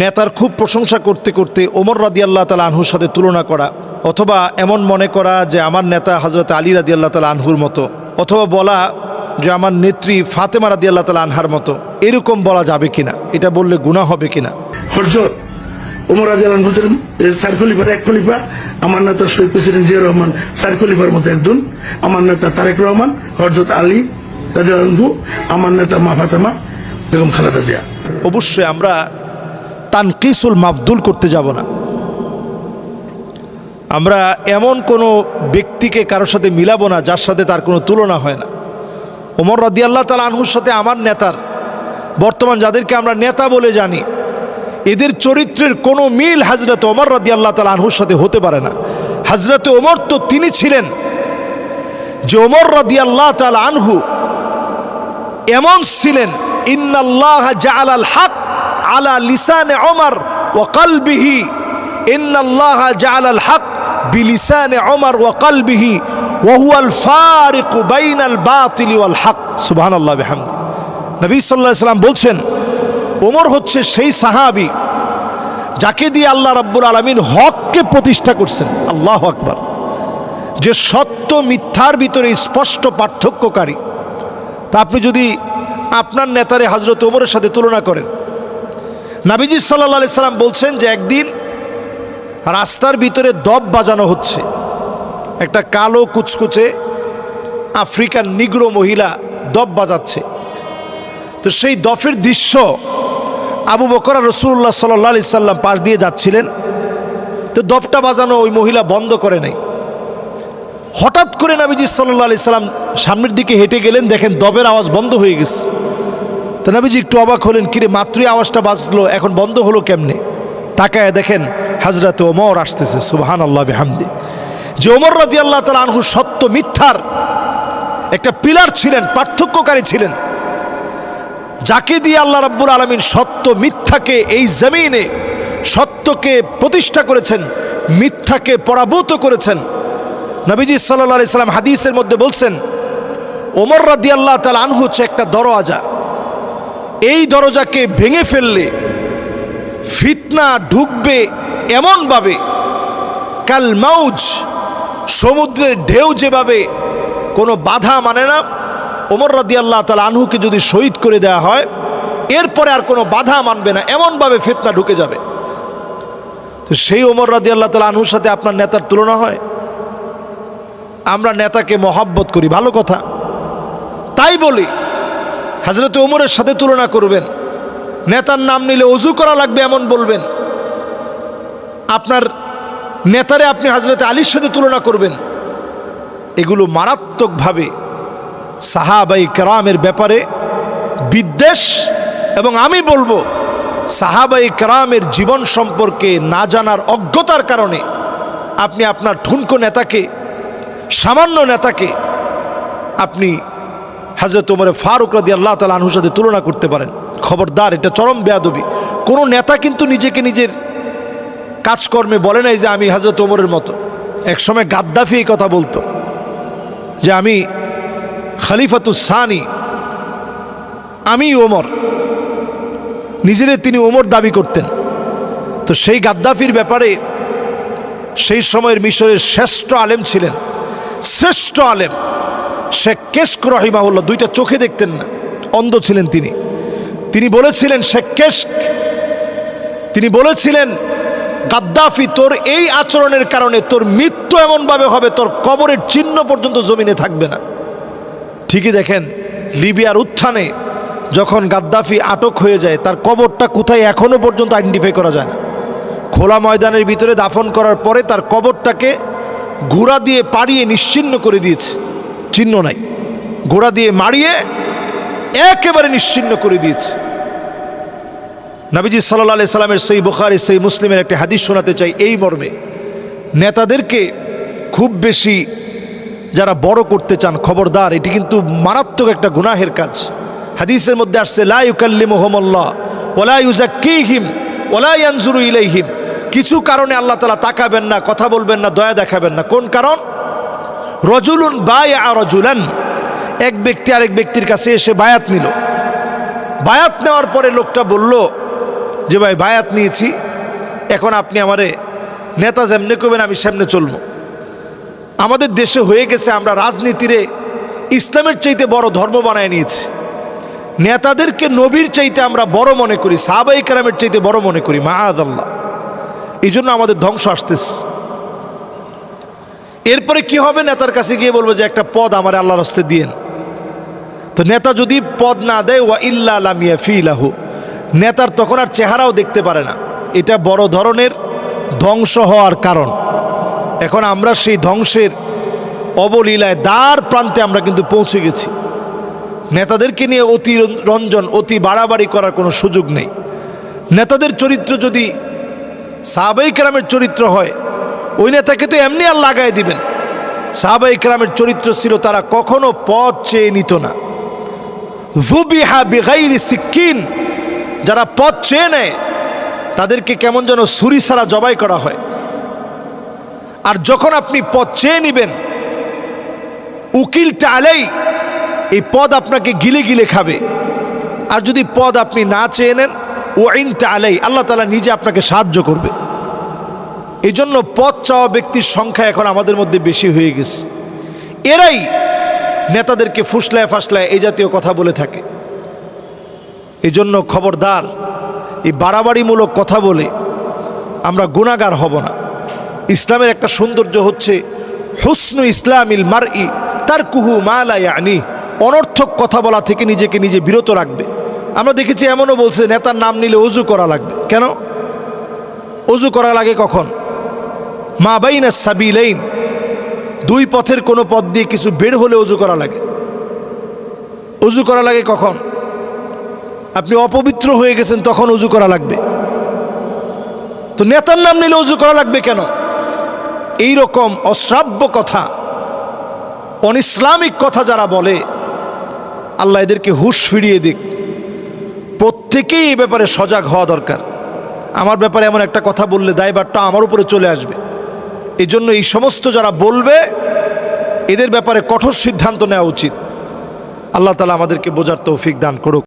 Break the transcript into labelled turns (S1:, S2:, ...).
S1: নেতার খুব প্রশংসা করতে করতে ওমর রাদি আল্লাহ তালা আনহুর সাথে তুলনা করা অথবা এমন মনে করা যে আমার নেতা হজরত আলী রাদি আল্লাহ তালা আনহুর মতো অথবা বলা যে আমার নেত্রী ফাতেমা রাদি আল্লাহ তালা আনহার মতো এরকম বলা যাবে কিনা? এটা বললে গুণা হবে কিনা?
S2: হরজত উমর আজালান হোসেন চার খলিফার এক খলিফা আমার নেতা শহীদ প্রেসিডেন্ট জিয়া রহমান চার খলিফার মতো একজন। আমার নেতা তারেক রহমান হরজত আলী রাজু আমার নেতা মা ফাতেমা বেগম খালেদা জিয়া।
S1: অবশ্যই আমরা তানকিসুল মাফদুল করতে যাব না। আমরা এমন কোনো ব্যক্তিকে কারোর সাথে মিলাবো না, যার সাথে তার কোনো তুলনা হয় না। ওমর রাদি আল্লাহ তালা আনহুর সাথে আমার নেতার, বর্তমান যাদেরকে আমরা নেতা বলে জানি, এদের চরিত্রের কোনো মিল হাজরত ওমর রাদি আল্লাহ তালা আনহুর সাথে হতে পারে না। হাজরতে ওমর তো তিনি ছিলেন যে ওমর রাদি আল্লাহ তালা আনহু এমন ছিলেন, ইন্নাল্লাহ জাআলাল হক আলা লিসানে ওমর ও কলবিহি। ইন্নাল্লাহ জাআলাল হক বিলিসানে অমর ও কলবিহি। ওহুয়াল ফারিক বাইনাল বাতিল ওয়াল হক। সুবহানাল্লাহ বিহামদি। নবী আলাইহি সাল্লাম বলছেন, ওমর হচ্ছে সেই সাহাবী যাকে দিয়ে আল্লাহ রাব্বুল আলামিন হককে প্রতিষ্ঠা করছেন। আল্লাহ আকবার। যে সত্য মিথ্যার ভিতরে স্পষ্ট পার্থক্যকারী। তা আপনি যদি আপনার নেতারে হজরত ওমরের সাথে তুলনা করেন নাবিজি সাল্লা সাল্লাম বলছেন যে একদিন রাস্তার ভিতরে দব বাজানো হচ্ছে। একটা কালো কুচকুচে আফ্রিকান নিগ্রো মহিলা দব বাজাচ্ছে। তো সেই দফের দৃশ্য আবু বকর রসুল্লাহ সাল্লাহ আলি সাল্লাম পাশ দিয়ে যাচ্ছিলেন। তো দবটা বাজানো ওই মহিলা বন্ধ করে নাই। হঠাৎ করে নাবিজি সাল্লাহ আলি সাল্লাম সামনের দিকে হেঁটে গেলেন, দেখেন দবের আওয়াজ বন্ধ হয়ে গেছে। তো নাবিজি একটু অবাক হলেন, কিরে মাত্রই আওয়াজটা বাজলো, এখন বন্ধ হলো কেমনে? তাকায় দেখেন হাজরাতে ওমর আসতেছে সুবাহান আল্লাহ হামদি যে ওমর রাজি আল্লাহ তালা আনহু সত্য মিথ্যার একটা পিলার ছিলেন, পার্থক্যকারী ছিলেন। যাকে দিয়ে আল্লাহ রাব্বুল আলমিন সত্য মিথ্যাকে এই জমিনে সত্যকে প্রতিষ্ঠা করেছেন, মিথ্যাকে পরাভূত করেছেন। নবীজি সাল্লা আলি সাল্লাম হাদিসের মধ্যে বলছেন, ওমর রাদি আল্লাহ তাল আনহু হচ্ছে একটা দরওয়াজা। এই দরজাকে ভেঙে ফেললে ফিতনা ঢুকবে এমনভাবে। কাল মাউজ, সমুদ্রের ঢেউ যেভাবে, কোনো বাধা মানে না। ওমর রাদি আল্লাহ তাল আনহুকে যদি শহীদ করে দেওয়া হয়, এরপরে আর কোনো বাধা মানবে না, এমনভাবে ফিতনা ঢুকে যাবে। তো সেই ওমর রাদি আল্লাহ তাল আনহুর সাথে আপনার নেতার তুলনা হয়। আমরা নেতাকে মহাব্বত করি, ভালো কথা। তাই বলি হাজরত ওমরের সাথে তুলনা করবেন। নেতার নাম নিলে অজু করা লাগবে এমন বলবেন। আপনার নেতারে আপনি হাজরতে আলীর সাথে তুলনা করবেন। এগুলো মারাত্মকভাবে সাহাবাই কারামের ব্যাপারে বিদ্বেষ এবং আমি বলব, সাহাবাই কারামের জীবন সম্পর্কে না জানার অজ্ঞতার কারণে আপনি আপনার ঠুনকো নেতাকে, সামান্য নেতাকে আপনি হাজরত ওমরে ফারুক রাদি আল্লাহ তালা আনহুর সাথে তুলনা করতে পারেন। খবরদার, এটা চরম বেয়াদবি। কোনো নেতা কিন্তু নিজেকে নিজের কাজকর্মে বলে নাই যে আমি হাজরত ওমরের মতো। একসময় গাদ্দাফি এই কথা বলতো, যে আমি খালিফাতুসানি আমি ওমর। নিজেরে তিনি ওমর দাবি করতেন। তো সেই গাদ্দাফির ব্যাপারে সেই সময়ের মিশরের শ্রেষ্ঠ আলেম ছিলেন। শ্রেষ্ঠ আলেম। শেখ কেশক রহিমাউল্লাহ দুইটা চোখে দেখতেন না, অন্ধ ছিলেন তিনি। তিনি বলেছিলেন, শেখ কেশক, তিনি বলেছিলেন, গাদ্দাফি তোর এই আচরণের কারণে তোর মৃত্যু এমনভাবে হবে, তোর কবরের চিহ্ন পর্যন্ত জমিনে থাকবে না। ঠিকই দেখেন, লিবিয়ার উত্থানে যখন গাদ্দাফি আটক হয়ে যায়, তার কবরটা কোথায় এখনও পর্যন্ত আইডেন্টিফাই করা যায় না। খোলা ময়দানের ভিতরে দাফন করার পরে তার কবরটাকে ঘোড়া দিয়ে পাড়িয়ে নিশ্চিন্ন করে দিয়েছে। চিহ্ন নাই। ঘোড়া দিয়ে মারিয়ে একেবারে নিশ্চিন্ন করে দিয়েছে। নাবিজি সাল্লাহ সাল্লামের সেই বুখারি সেই মুসলিমের একটি হাদিস শোনাতে চাই এই মর্মে। নেতাদেরকে খুব বেশি যারা বড় করতে চান, খবরদার, এটি কিন্তু মারাত্মক একটা গুনাহের কাজ। হাদিসের মধ্যে আসছে লাইকাল্লি মোহাম্মল্লাহ ওলা ইউজাক্কিহিম ওলা ইয়ানজুরু ইলাইহিম। কিছু কারণে আল্লাহ তালা তাকাবেন না, কথা বলবেন না, দয়া দেখাবেন না। কোন কারণ? রজুলুন বাই রজুলান। এক ব্যক্তি আরেক ব্যক্তির কাছে এসে বায়াত নিল। বায়াত নেওয়ার পরে লোকটা বলল, যে ভাই, বায়াত নিয়েছি। এখন আপনি আমারে নেতা যেমনি করবেন, আমি সামনে চলব। আমাদের দেশে হয়ে গেছে, আমরা রাজনীতিরে ইসলামের চাইতে বড় ধর্ম বানায় নিয়েছি। নেতাদেরকে নবীর চাইতে আমরা বড় মনে করি সাহাবাই কারামের চাইতে বড় মনে করি মাহাদ আল্লাহ এই জন্য আমাদের ধ্বংস আসতেছে। এরপরে কি হবে? নেতার কাছে গিয়ে বলব যে একটা পদ আমার আল্লাহর হস্তে দিয়েন। তো নেতা যদি পদ না দেয়, ওয়া ইল্লা লামিয়া ফিলাহু নেতার তখন আর চেহারাও দেখতে পারে না। এটা বড় ধরনের ধ্বংস হওয়ার কারণ। এখন আমরা সেই ধ্বংসের অবলীলায় দ্বার প্রান্তে আমরা কিন্তু পৌঁছে গেছি। নেতাদেরকে নিয়ে অতি রঞ্জন অতি বাড়াবাড়ি করার কোনো সুযোগ নেই। নেতাদের চরিত্র যদি সাহাবাই কেরামের চরিত্র হয় ওই নেতাকে তো এমনি আর লাগাই দিবেন। সাহাবাই কেরামের চরিত্র ছিল তারা কখনো পথ চেয়ে নিত না। জুবিহা বিগাইরি সিক্কিন, যারা পথ চেয়ে নেয়, তাদেরকে কেমন যেন ছুরি ছাড়া জবাই করা হয়। আর যখন আপনি পথ চেয়ে নিবেন উকিল টালেই এই পদ আপনাকে গিলে গিলে খাবে। আর যদি পদ আপনি না চেয়ে নেন ও আইন টালেই আল্লাহ তালা নিজে আপনাকে সাহায্য করবে। এই জন্য পদ চাওয়া ব্যক্তির সংখ্যা এখন আমাদের মধ্যে বেশি হয়ে গেছে। এরাই নেতাদেরকে ফুসলায় ফাসলায় এই জাতীয় কথা বলে থাকে। এই জন্য খবরদার, এই বাড়াবাড়িমূলক কথা বলে আমরা গুণাগার হব না। ইসলামের একটা সৌন্দর্য হচ্ছে হুসনু ইসলামিল মার ই তার কুহু মালা আনি অনর্থক কথা বলা থেকে নিজেকে নিজে বিরত রাখবে। আমরা দেখেছি এমনও বলছে, নেতার নাম নিলে অজু করা লাগবে। কেন? অজু করা লাগে কখন? মা বাইনা সাবিলাইন। দুই পথের কোনো পথ দিয়ে কিছু বের হলে অজু করা লাগে। অজু করা লাগে কখন? আপনি অপবিত্র হয়ে গেছেন, তখন অজু করা লাগবে। তো নেতার নাম নিলে অজু করা লাগবে কেন? এই রকম অশ্রাব্য কথা, অনিসলামিক কথা যারা বলে, আল্লাহ এদেরকে হুশ ফিরিয়ে দিক। প্রত্যেকেই এই ব্যাপারে সজাগ হওয়া দরকার। আমার ব্যাপারে এমন একটা কথা বললে দায়ভারটা আমার উপরে চলে আসবে। এই জন্য এই সমস্ত যারা বলবে, এদের ব্যাপারে কঠোর সিদ্ধান্ত নেওয়া উচিত। আল্লাহ তালা আমাদেরকে বোঝার তৌফিক দান করুক।